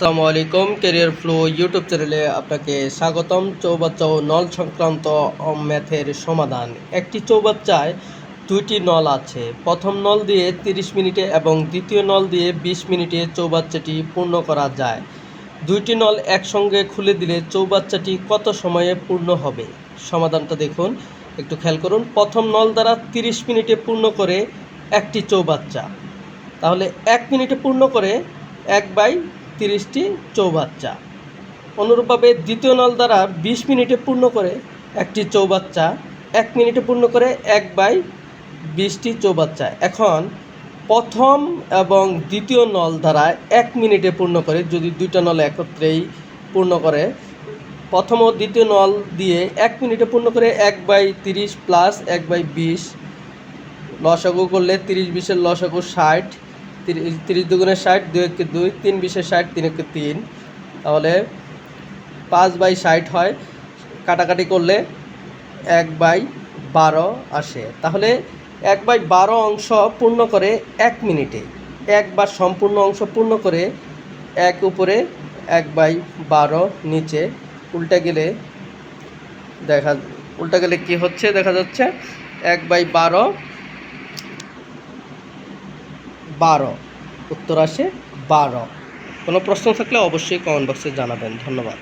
আসসালামু আলাইকুম career flow YouTube চ্যানেলে আপনাকে স্বাগতম। চৌবাচ্চা ও নল সংক্রান্ত ম্যাথের সমাধান। একটি চৌবাচ্চায় দুইটি নল আছে। প্রথম নল দিয়ে 30 মিনিটে এবং দ্বিতীয় নল দিয়ে 20 মিনিটে চৌবাচ্চাটি পূর্ণ করা যায়। দুইটি নল একসঙ্গে খুলে দিলে চৌবাচ্চাটি কত সময়ে পূর্ণ হবে? সমাধানটা দেখুন। একটু খেয়াল করুন, প্রথম নল দ্বারা 30 মিনিটে পূর্ণ করে একটি চৌবাচ্চা। তাহলে এক মিনিটে পূর্ণ করে এক বাই তিরিশটি চৌবাচ্চা। অনুরূপভাবে দ্বিতীয় নল দ্বারা বিশ মিনিটে পূর্ণ করে একটি চৌবাচ্চা, এক মিনিটে পূর্ণ করে এক বাই বিশটি চৌবাচ্চা। এখন প্রথম এবং দ্বিতীয় নল দ্বারা এক মিনিটে পূর্ণ করে যদি দুইটা নল একত্রেই পূর্ণ করে, প্রথম ও দ্বিতীয় নল দিয়ে এক মিনিটে পূর্ণ করে এক বাই তিরিশ প্লাস এক বাই বিশ, লসাগু করলে তিরিশ বিশের লসাগু ষাট তিরিশ দুগুণে ষাট, দুই একে দুই, তিন বিশের ষাট, তিন একে তিন। তাহলে পাঁচ বাই ষাট হয়। কাটাকাটি করলে এক বাই বারো আসে। তাহলে এক বাই বারো অংশ পূর্ণ করে এক মিনিটে। একবার সম্পূর্ণ অংশ পূর্ণ করে এক উপরে এক বাই বারো নিচে। উল্টে গেলে দেখা, উল্টা গেলে কি হচ্ছে? দেখা যাচ্ছে এক বাই বারো বারো। উত্তর আসে বারো। কোনো প্রশ্ন থাকলে অবশ্যই কমেন্ট বক্সে জানাবেন। ধন্যবাদ।